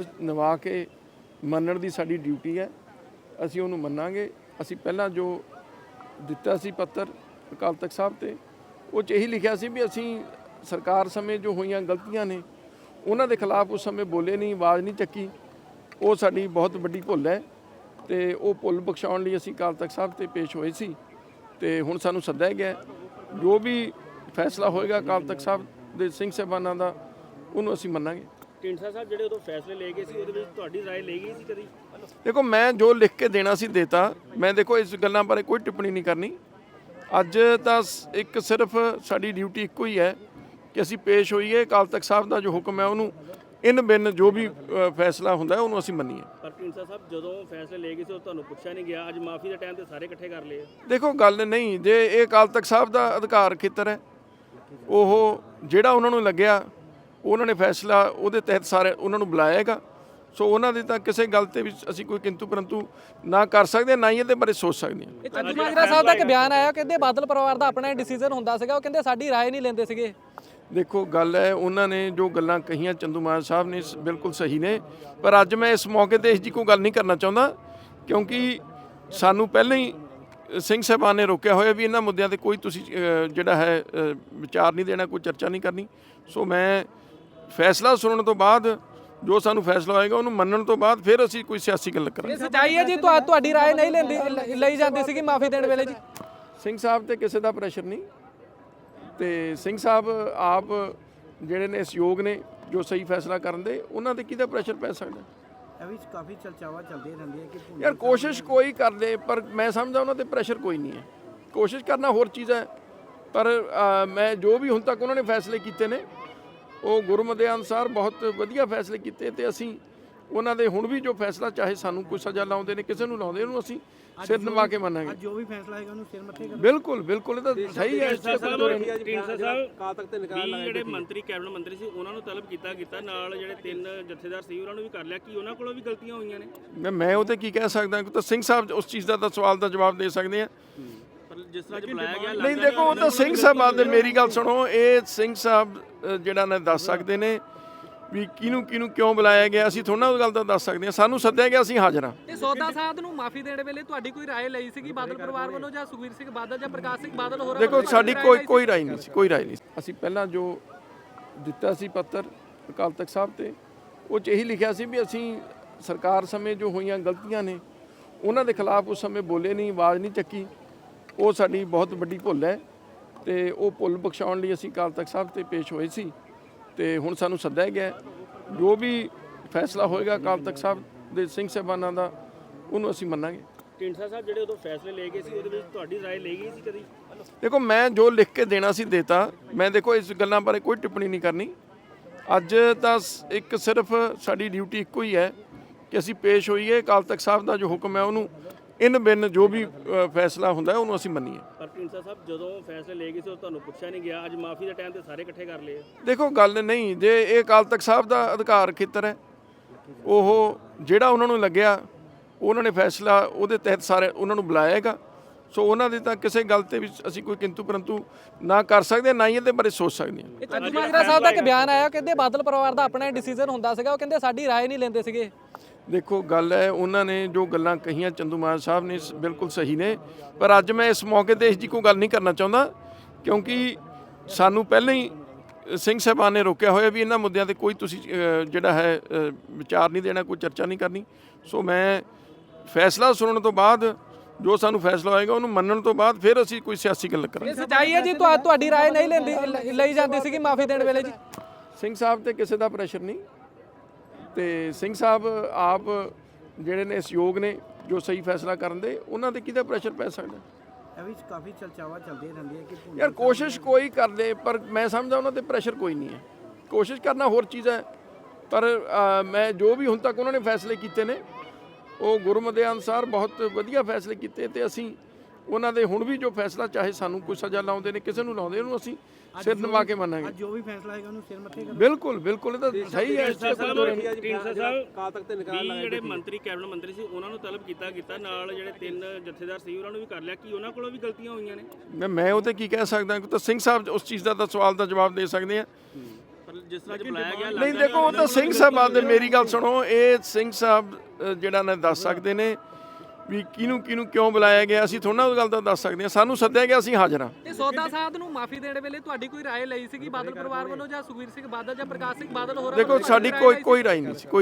ਨਿਭਾ ਕੇ ਮੰਨਣ ਦੀ ਸਾਡੀ ਡਿਊਟੀ ਹੈ। ਅਸੀਂ ਉਹਨੂੰ ਮੰਨਾਂਗੇ। ਅਸੀਂ ਪਹਿਲਾਂ ਜੋ ਦਿੱਤਾ ਸੀ ਪੱਤਰ ਅਕਾਲ ਤਖਤ ਸਾਹਿਬ ਤੇ, ਉਹ 'ਚ ਇਹੀ ਲਿਖਿਆ ਸੀ ਵੀ ਅਸੀਂ ਸਰਕਾਰ ਸਮੇਂ ਜੋ ਹੋਈਆਂ ਗਲਤੀਆਂ ਨੇ, ਉਹਨਾਂ ਦੇ ਖਿਲਾਫ ਉਸ ਸਮੇਂ ਬੋਲੇ ਨਹੀਂ, ਆਵਾਜ਼ ਨਹੀਂ ਚੱਕੀ। ਉਹ ਸਾਡੀ ਬਹੁਤ ਵੱਡੀ ਭੁੱਲ ਹੈ ਤੇ ਉਹ ਭੁੱਲ ਬਖਸ਼ਾਉਣ ਲਈ ਅਸੀਂ ਅਕਾਲ ਤਖਤ ਸਾਹਿਬ ਤੇ ਪੇਸ਼ ਹੋਏ ਸੀ। ਤੇ ਹੁਣ ਸਾਨੂੰ ਸੱਦਿਆ ਗਿਆ ਜੋ ਵੀ ਫੈਸਲਾ ਹੋਏਗਾ ਅਕਾਲ ਤਖਤ ਸਾਹਿਬ ਦੇ ਸਿੰਘ ਸਾਹਿਬਾਨਾਂ ਦਾ, ਉਹਨੂੰ ਅਸੀਂ ਮੰਨਾਂਗੇ। ਢੀਂਡਸਾ ਸਾਹਿਬ ਜਿਹੜੇ ਉਦੋਂ ਫੈਸਲੇ ਲਏ ਗਏ ਸੀ ਉਹਦੇ ਵਿੱਚ ਤੁਹਾਡੀ رائے ਲਈ ਗਈ ਸੀ ਕਦੀ ਦੇਖੋ ਮੈਂ ਜੋ ਲਿਖ ਕੇ ਦੇਣਾ ਸੀ ਦੇਤਾ ਮੈਂ ਦੇਖੋ ਇਸ ਗੱਲਾਂ ਬਾਰੇ ਕੋਈ ਟਿੱਪਣੀ ਨਹੀਂ ਕਰਨੀ ਅੱਜ ਤਾਂ ਸ- ਇੱਕ ਸਿਰਫ ਸਾਡੀ ਡਿਊਟੀ ਇੱਕੋ ਹੀ ਹੈ ਕਿ ਅਸੀਂ ਪੇਸ਼ ਹੋਈਏ ਅਕਾਲ ਤਖਤ ਸਾਹਿਬ ਦਾ ਜੋ ਹੁਕਮ ਹੈ ਉਹਨੂੰ ਇਨ ਬਿਨ ਜੋ ਵੀ ਅ, ਫੈਸਲਾ ਹੁੰਦਾ ਹੈ ਉਹਨੂੰ ਅਸੀਂ ਮੰਨੀਏ ਪਰ ਢੀਂਡਸਾ ਸਾਹਿਬ ਜਦੋਂ ਫੈਸਲੇ ਲਏ ਗਏ ਸੀ ਉਹ ਤੁਹਾਨੂੰ ਪੁੱਛਿਆ ਨਹੀਂ ਗਿਆ ਅੱਜ ਮਾਫੀ ਦੇ ਟਾਈਮ ਤੇ ਸਾਰੇ ਇਕੱਠੇ ਕਰ ਲਏ ਆ। ਦੇਖੋ ਗੱਲ ਨਹੀਂ ਜੇ ਇਹ ਅਕਾਲ ਤਖਤ ਸਾਹਿਬ ਦਾ ਅਧਿਕਾਰ ਖੇਤਰ ਹੈ ਉਹ ਜਿਹੜਾ ਉਹਨਾਂ ਨੂੰ ਲੱਗਿਆ ਉਹਨਾਂ ਨੇ ਫੈਸਲਾ ਉਹਦੇ ਤਹਿਤ ਸਾਰੇ ਉਹਨਾਂ ਨੂੰ ਬੁਲਾਇਆ ਹੈਗਾ ਸੋ ਉਹਨਾਂ ਦੀ ਤਾਂ ਕਿਸੇ ਗੱਲ ਤੇ ਵੀ ਅਸੀਂ ਕੋਈ ਕਿੰਤੂ ਪਰੰਤੂ ਨਾ ਕਰ ਸਕਦੇ ਨਾ ਹੀ ਇਹਦੇ ਬਾਰੇ ਸੋਚ ਸਕਦੇ ਹਾਂ ਇਹ ਚੰਦੂ ਮਾਜਰਾ ਸਾਹਿਬ ਦਾ ਇੱਕ ਬਿਆਨ ਆਇਆ ਕਹਿੰਦੇ ਬਾਦਲ ਪਰਿਵਾਰ ਦਾ ਆਪਣਾ ਡਿਸੀਜਨ ਹੁੰਦਾ ਸੀਗਾ ਉਹ ਕਹਿੰਦੇ ਸਾਡੀ رائے ਨਹੀਂ ਲੈਂਦੇ ਸੀਗੇ ਦੇਖੋ ਗੱਲ ਹੈ ਉਹਨਾਂ ਨੇ ਜੋ ਗੱਲਾਂ ਕਹੀਆਂ ਚੰਦੂ ਮਾਨ ਸਾਹਿਬ ਨੇ ਸ- ਬਿਲਕੁਲ ਸਹੀ ਨੇ ਪਰ ਅੱਜ ਮੈਂ ਇਸ ਮੌਕੇ ਤੇ ਇਸ ਜੀ ਕੋਈ ਗੱਲ ਨਹੀਂ ਕਰਨਾ ਚਾਹੁੰਦਾ ਕਿਉਂਕਿ ਸਾਨੂੰ ਪਹਿਲਾਂ ਹੀ ਸਿੰਘ ਸਾਹਿਬਾਨ ਨੇ ਰੋਕਿਆ ਹੋਇਆ ਵੀ ਇਹਨਾਂ ਮੁੱਦਿਆਂ ਤੇ ਕੋਈ ਤੁਸੀਂ ਅ, ਜਿਹੜਾ ਹੈ ਅ, ਵਿਚਾਰ ਨਹੀਂ ਦੇਣਾ ਕੋਈ ਚਰਚਾ ਨਹੀਂ ਕਰਨੀ ਸੋ ਮੈਂ ਫੈਸਲਾ ਸੁਣਨ ਤੋਂ ਬਾਅਦ ਜੋ ਸਾਨੂੰ ਫੈਸਲਾ ਹੋਏਗਾ ਉਹਨੂੰ ਮੰਨਣ ਤੋਂ ਬਾਅਦ ਫਿਰ ਅਸੀਂ ਕੋਈ ਸਿਆਸੀ ਗੱਲ ਕਰਾਂਗੇ ਇਹ ਸਚਾਈ ਹੈ ਜੀ ਤੁਹਾ- ਤੁਹਾਡੀ رائے ਨਹੀਂ ਲੈਂਦੀ ਲ- ਲਈ ਜਾਂਦੀ ਸੀਗੀ ਮਾਫੀ ਦੇਣ ਵੇਲੇ ਜੀ ਸਿੰਘ ਸਾਹਿਬ ਤੇ ਕਿਸੇ ਦਾ ਪ੍ਰੈਸ਼ਰ ਨਹੀਂ ਤੇ ਸਿੰਘ ਸਾਹਿਬ ਆਪ ਜਿਹੜੇ ਨੇ ਸਯੋਗ ਨੇ ਜੋ ਸਹੀ ਫੈਸਲਾ ਕਰਨ ਦੇ ਉਹਨਾਂ ਤੇ ਕਿਹਦਾ ਪ੍ਰੈਸ਼ਰ ਪੈ ਸਕਦਾ ਇਹ ਵਿੱਚ ਕਾਫੀ ਚਰਚਾਵਾਂ ਚੱਲਦੀਆਂ ਰਹਿੰਦੀਆਂ ਕਿ ਭੁੱਲ ਯਾਰ ਕੋਸ਼ਿਸ਼ ਕੋਈ ਕਰਦੇ ਪਰ ਮੈਂ ਸਮਝਦਾ ਉਹਨਾਂ ਤੇ ਪ੍ਰੈਸ਼ਰ ਕੋਈ ਨਹੀਂ ਹੈ ਕੋਸ਼ਿਸ਼ ਕਰਨਾ ਹੋਰ ਚੀਜ਼ ਹੈ ਪਰ ਅ, ਮੈਂ ਜੋ ਵੀ ਹੁਣ ਤੱਕ ਉਹਨਾਂ ਨੇ ਫੈਸਲੇ ਕੀਤੇ ਨੇ ਉਹ ਗੁਰਮਤਿ ਦੇ ਅਨੁਸਾਰ ਬਹੁਤ ਵਧੀਆ ਫੈਸਲੇ ਕੀਤੇ ਤੇ ਅਸੀਂ ਉਹਨਾਂ ਦੇ ਹੁਣ ਵੀ ਜੋ ਫੈਸਲਾ ਚਾਹੇ ਸਾਨੂੰ ਕੋਈ ਸਜ਼ਾ ਲਾਉਂਦੇ ਨੇ ਕਿਸੇ ਨੂੰ ਲਾਉਂਦੇ ਉਹਨੂੰ ਅਸੀਂ ਸਿਰ ਨਿਭਾ ਕੇ ਮੰਨਾਂਗੇ। ਅੱਜ ਜੋ ਵੀ ਫੈਸਲਾ ਆਏਗਾ ਉਹਨੂੰ ਸਿਰ ਮੱਥੇ ਕਰ। ਬਿਲਕੁਲ ਬਿਲਕੁਲ ਇਹ ਤਾਂ ਸਹੀ ਹੈ। ਇਸ ਸਾਹਿਬ ਤੇ ਨਿਕਾਲ ਲਾਏ ਜਿਹੜੇ ਮੰਤਰੀ ਕੈਬਨਿਟ ਮੰਤਰੀ ਸੀ ਉਹਨਾਂ ਨੂੰ ਤਲਬ ਕੀਤਾ ਕੀਤਾ ਨਾਲ ਜਿਹੜੇ ਤਿੰਨ ਜਥੇਦਾਰ ਸੀ ਉਹਨਾਂ ਨੂੰ ਵੀ ਕਰ ਲਿਆ। ਕਿ ਉਹਨਾਂ ਕੋਲੋਂ ਵੀ ਗਲਤੀਆਂ ਹੋਈਆਂ ਨੇ? ਮੈਂ ਮੈਂ ਉਹ ਤੇ ਕੀ ਕਹਿ ਸਕਦਾ ਕਿ ਤਾਂ ਸਿੰਘ ਸਾਹਿਬ ਉਸ ਚੀਜ਼ ਦਾ ਤਾਂ ਸਵਾਲ ਦਾ ਜਵਾਬ ਦੇ ਸਕਦੇ ਆ। ਜਿਸ ਤਰ੍ਹਾਂ ਅੱਜ ਬੁਲਾਇਆ ਗਿਆ ਨਹੀਂ ਦੇਖੋ ਉਹ ਤਾਂ ਸਿੰਘ ਸਾਹਿਬਾਨ ਦੇ ਮੇਰੀ ਗੱਲ ਸੁਣੋ ਇਹ ਸਿੰਘ ਸਾਹਿਬ ਅ, ਜਿਹੜਾ ਨੇ ਦੱਸ ਸਕਦੇ ਨੇ ਵੀ ਕਿਹਨੂੰ ਕਿਹਨੂੰ ਕਿਉਂ ਬੁਲਾਇਆ ਗਿਆ ਅਸੀਂ ਥੋੜਾ ਉਹ ਗੱਲ ਤਾਂ ਦੱਸ ਸਕਦੇ ਹਾਂ ਸਾਨੂੰ ਸੱਦਿਆ ਗਿਆ ਅਸੀਂ ਹਾਜ਼ਰ ਹਾਂ ਇਹ ਸੌਦਾ ਸਾਧ ਨੂੰ ਮਾਫੀ ਦੇਣ ਵੇਲੇ ਤੁਹਾਡੀ ਕੋਈ رائے ਲਈ ਸੀਗੀ ਬਾਦਲ ਪਰਿਵਾਰ ਵੱਲੋਂ ਜਾਂ ਸੁਖਵੀਰ ਸਿੰਘ ਬਾਦਲ ਜਾਂ ਪ੍ਰਕਾਸ਼ ਸਿੰਘ ਬਾਦਲ ਹੋਰਾਂ ਦੇਖੋ ਵੱਲੋਂ ਸਾਡੀ ਰਾਏ ਕੋਈ ਲਈ ਸੀ? ਕੋਈ ਰਾਏ ਨਹੀਂ ਸੀ ਕੋਈ ਰਾਏ ਨਹੀਂ ਸੀ। ਅਸੀਂ ਪਹਿਲਾਂ ਜੋ ਦਿੱਤਾ ਸੀ ਪੱਤਰ ਅਕਾਲ ਤਖਤ ਸਾਹਿਬ ਤੇ ਉਹ 'ਚ ਇਹੀ ਲਿਖਿਆ ਸੀ ਵੀ ਅਸੀਂ ਸਰਕਾਰ ਸਮੇਂ ਜੋ ਹੋਈਆਂ ਗਲਤੀਆਂ ਨੇ ਉਹਨਾਂ ਦੇ ਖਿਲਾਫ ਉਸ ਸਮੇਂ ਬੋਲੇ ਨਹੀਂ ਆਵਾਜ਼ ਨਹੀਂ ਚੱਕੀ ਉਹ ਸਾਡੀ ਬਹੁਤ ਵੱਡੀ ਭੁੱਲ ਹੈ ਤੇ ਉਹ ਭੁੱਲ ਬਖਸ਼ਾਉਣ ਲਈ ਅਸੀਂ ਅਕਾਲ ਤਖਤ ਸਾਹਿਬ ਤੇ ਪੇਸ਼ ਹੋਏ ਸੀ ਤੇ ਹੁਣ ਸਾਨੂੰ ਸੱਦਿਆ ਗਿਆ ਹੈ। ਜੋ ਵੀ ਫੈਸਲਾ ਹੋਏਗਾ ਅਕਾਲ ਤਖਤ ਸਾਹਿਬ ਦੇ ਸਿੰਘ ਸਾਹਿਬਾਨਾਂ ਦਾ ਉਹਨੂੰ ਅਸੀਂ ਮੰਨਾਂਗੇ ਢੀਂਡਸਾ ਸਾਹਿਬ ਜਿਹੜੇ ਉਦੋਂ ਫੈਸਲੇ ਲਏ ਗਏ ਸੀ ਉਹਦੇ ਵਿੱਚ ਤੁਹਾਡੀ رائے ਲਈ ਗਈ ਸੀ ਕਦੀ ਦੇਖੋ ਮੈਂ ਜੋ ਲਿਖ ਕੇ ਦੇਣਾ ਸੀ ਦੇਤਾ ਮੈਂ ਦੇਖੋ ਇਸ ਗੱਲਾਂ ਬਾਰੇ ਕੋਈ ਟਿੱਪਣੀ ਨਹੀਂ ਕਰਨੀ ਅੱਜ ਤਾਂ ਸ- ਇੱਕ ਸਿਰਫ ਸਾਡੀ ਡਿਊਟੀ ਇੱਕੋ ਹੀ ਹੈ ਕਿ ਅਸੀਂ ਪੇਸ਼ ਹੋਈਏ ਅਕਾਲ ਤਖਤ ਸਾਹਿਬ ਦਾ ਜੋ ਹੁਕਮ ਹੈ ਉਹਨੂੰ ਇਨ ਬਿਨ ਜੋ ਵੀ ਅ, ਫੈਸਲਾ ਹੁੰਦਾ ਹੈ ਉਹਨੂੰ ਅਸੀਂ ਮੰਨੀਏ ਪਰ ਢੀਂਡਸਾ ਸਾਹਿਬ ਜਦੋਂ ਫੈਸਲੇ ਲਏ ਗਏ ਸੀ ਉਹ ਤੁਹਾਨੂੰ ਪੁੱਛਿਆ ਨਹੀਂ ਗਿਆ ਅੱਜ ਮਾਫੀ ਦੇ ਟਾਈਮ ਤੇ ਸਾਰੇ ਇਕੱਠੇ ਕਰ ਲਏ ਆ। ਦੇਖੋ ਗੱਲ ਨਹੀਂ ਜੇ ਇਹ ਅਕਾਲ ਤਖਤ ਸਾਹਿਬ ਦਾ ਅਧਿਕਾਰ ਖੇਤਰ ਹੈ ਉਹ ਜਿਹੜਾ ਉਹਨਾਂ ਨੂੰ ਲੱਗਿਆ ਉਹਨਾਂ ਨੇ ਫੈਸਲਾ ਉਹਦੇ ਤਹਿਤ ਸਾਰੇ ਉਹਨਾਂ ਨੂੰ ਬੁਲਾਇਆ ਹੈਗਾ ਸੋ ਉਹਨਾਂ ਦੀ ਤਾਂ ਕਿਸੇ ਗੱਲ ਤੇ ਵੀ ਅਸੀਂ ਕੋਈ ਕਿੰਤੂ ਪਰੰਤੂ ਨਾ ਕਰ ਸਕਦੇ ਨਾ ਹੀ ਇਹਦੇ ਬਾਰੇ ਸੋਚ ਸਕਦੇ ਹਾਂ ਇਹ ਚੰਦੂ ਮਾਜਰਾ ਸਾਹਿਬ ਦਾ ਇੱਕ ਬਿਆਨ ਆਇਆ ਕਹਿੰਦੇ ਬਾਦਲ ਪਰਿਵਾਰ ਦਾ ਆਪਣਾ ਡਿਸੀਜਨ ਹੁੰਦਾ ਸੀਗਾ ਉਹ ਕਹਿੰਦੇ ਸਾਡੀ رائے ਨਹੀਂ ਲੈਂਦੇ ਸੀਗੇ ਦੇਖੋ ਗੱਲ ਹੈ ਉਹਨਾਂ ਨੇ ਜੋ ਗੱਲਾਂ ਕਹੀਆਂ ਚੰਦੂ ਮਾਨ ਸਾਹਿਬ ਨੇ ਸ- ਬਿਲਕੁਲ ਸਹੀ ਨੇ ਪਰ ਅੱਜ ਮੈਂ ਇਸ ਮੌਕੇ ਤੇ ਇਸ ਜੀ ਕੋਈ ਗੱਲ ਨਹੀਂ ਕਰਨਾ ਚਾਹੁੰਦਾ ਕਿਉਂਕਿ ਸਾਨੂੰ ਪਹਿਲਾਂ ਹੀ ਸਿੰਘ ਸਾਹਿਬਾਨ ਨੇ ਰੋਕਿਆ ਹੋਇਆ ਵੀ ਇਹਨਾਂ ਮੁੱਦਿਆਂ ਤੇ ਕੋਈ ਤੁਸੀਂ ਅ, ਜਿਹੜਾ ਹੈ ਅ, ਵਿਚਾਰ ਨਹੀਂ ਦੇਣਾ ਕੋਈ ਚਰਚਾ ਨਹੀਂ ਕਰਨੀ ਸੋ ਮੈਂ ਫੈਸਲਾ ਸੁਣਨ ਤੋਂ ਬਾਅਦ ਜੋ ਸਾਨੂੰ ਫੈਸਲਾ ਹੋਏਗਾ ਉਹਨੂੰ ਮੰਨਣ ਤੋਂ ਬਾਅਦ ਫਿਰ ਅਸੀਂ ਕੋਈ ਸਿਆਸੀ ਗੱਲ ਕਰਾਂਗੇ ਇਹ ਸਚਾਈ ਹੈ ਜੀ ਤੁਹਾ- ਤੁਹਾਡੀ رائے ਨਹੀਂ ਲੈਂਦੀ ਲ- ਲਈ ਜਾਂਦੀ ਸੀਗੀ ਮਾਫੀ ਦੇਣ ਵੇਲੇ ਜੀ ਸਿੰਘ ਸਾਹਿਬ ਤੇ ਕਿਸੇ ਦਾ ਪ੍ਰੈਸ਼ਰ ਨਹੀਂ ਤੇ ਸਿੰਘ ਸਾਹਿਬ ਆਪ ਜਿਹੜੇ ਨੇ ਸਯੋਗ ਨੇ ਜੋ ਸਹੀ ਫੈਸਲਾ ਕਰਨ ਦੇ ਉਹਨਾਂ ਤੇ ਕਿਹਦਾ ਪ੍ਰੈਸ਼ਰ ਪੈ ਸਕਦਾ? ਇਹ ਵਿੱਚ ਕਾਫੀ ਚਰਚਾਵਾਂ ਚੱਲਦੀਆਂ ਰਹਿੰਦੀਆਂ ਕਿ ਭੁੱਲ ਯਾਰ ਕੋਸ਼ਿਸ਼ ਕੋਈ ਕਰਦੇ ਪਰ ਮੈਂ ਸਮਝਦਾ ਉਹਨਾਂ ਤੇ ਪ੍ਰੈਸ਼ਰ ਕੋਈ ਨਹੀਂ ਹੈ। ਕੋਸ਼ਿਸ਼ ਕਰਨਾ ਹੋਰ ਚੀਜ਼ ਹੈ ਪਰ ਅ, ਮੈਂ ਜੋ ਵੀ ਹੁਣ ਤੱਕ ਉਹਨਾਂ ਨੇ ਫੈਸਲੇ ਕੀਤੇ ਨੇ ਉਹ ਗੁਰਮਤਿ ਦੇ ਅਨੁਸਾਰ ਬਹੁਤ ਵਧੀਆ ਫੈਸਲੇ ਕੀਤੇ ਤੇ ਅਸੀਂ ਉਹਨਾਂ ਦੇ ਹੁਣ ਵੀ ਜੋ ਫੈਸਲਾ ਚਾਹੇ ਸਾਨੂੰ ਕੋਈ ਸਜ਼ਾ ਲਾਉਂਦੇ ਨੇ ਕਿਸੇ ਨੂੰ ਲਾਉਂਦੇ ਉਹਨੂੰ ਅਸੀਂ ਸਿਰ ਨਿਭਾ ਕੇ ਮੰਨਾਂਗੇ। ਅੱਜ ਜੋ ਵੀ ਫੈਸਲਾ ਆਏਗਾ ਉਹਨੂੰ ਸਿਰ ਮੱਥੇ ਕਰ। ਬਿਲਕੁਲ ਬਿਲਕੁਲ ਇਹ ਤਾਂ ਸਹੀ ਹੈ ਇਸ 'ਚ ਕੋਈ ਦੋ ਨਹੀਂ। ਢੀਂਡਸਾ ਸਾਹਿਬ ਕਾਲ ਤੱਕ ਤੇ ਨਿਕਾਲ ਲਾਏ ਜਿਹੜੇ ਮੰਤਰੀ ਕੈਬਨਿਟ ਮੰਤਰੀ ਸੀ ਉਹਨਾਂ ਨੂੰ ਤਲਬ ਕੀਤਾ ਕੀਤਾ ਨਾਲ ਜਿਹੜੇ ਤਿੰਨ ਜਥੇਦਾਰ ਸੀ ਉਹਨਾਂ ਨੂੰ ਵੀ ਕਰ ਲਿਆ। ਕਿ ਉਹਨਾਂ ਕੋਲੋਂ ਵੀ ਗਲਤੀਆਂ ਹੋਈਆਂ ਨੇ? ਮੈਂ ਮੈਂ ਉਹ ਤੇ ਕੀ ਕਹਿ ਸਕਦਾ ਕਿ ਤਾਂ ਸਿੰਘ ਸਾਹਿਬ ਉਸ ਚੀਜ਼ ਦਾ ਤਾਂ ਸਵਾਲ ਦਾ ਜਵਾਬ ਦੇ ਸਕਦੇ ਆ। ਪਰ ਜਿਸ ਤਰ੍ਹਾਂ ਅੱਜ ਬੁਲਾਇਆ ਗਿਆ ਨਹੀਂ ਦੇਖੋ ਉਹ ਤਾਂ ਸਿੰਘ ਸਾਹਿਬਾਂ ਦੇ ਮੇਰੀ ਗੱਲ ਸੁਣੋ ਇਹ ਸਿੰਘ ਸਾਹਿਬ ਜਿਹੜਾ ਨੇ ਦੱਸ ਸਕਦੇ ਨੇ ਵੀ ਕਿਹਨੂੰ ਕਿਹਨੂੰ ਕਿਉਂ ਬੁਲਾਇਆ ਗਿਆ? ਅਸੀਂ ਥੋੜਾ ਉਹ ਗੱਲ ਤਾਂ ਦੱਸ ਸਕਦੇ ਹਾਂ। ਸਾਨੂੰ ਸੱਦਿਆ ਗਿਆ ਅਸੀਂ ਹਾਜ਼ਰ ਹਾਂ। ਤੇ ਸੌਦਾ ਸਾਧ ਨੂੰ ਮਾਫੀ ਦੇਣ ਵੇਲੇ ਤੁਹਾਡੀ ਕੋਈ ਰਾਏ ਲਈ ਸੀਗੀ? ਬਾਦਲ ਪਰਿਵਾਰ ਵੱਲੋਂ ਜਾਂ ਸੁਖਵੀਰ ਸਿੰਘ ਬਾਦਲ ਜਾਂ ਪ੍ਰਕਾਸ਼ ਸਿੰਘ ਬਾਦਲ ਹੋਰਾਂ ਦੇਖੋ ਸਾਡੀ ਰਾਏ ਕੋਈ? ਕੋਈ ਰਾਈ ਨਹੀਂ ਸੀ। ਕੋਈ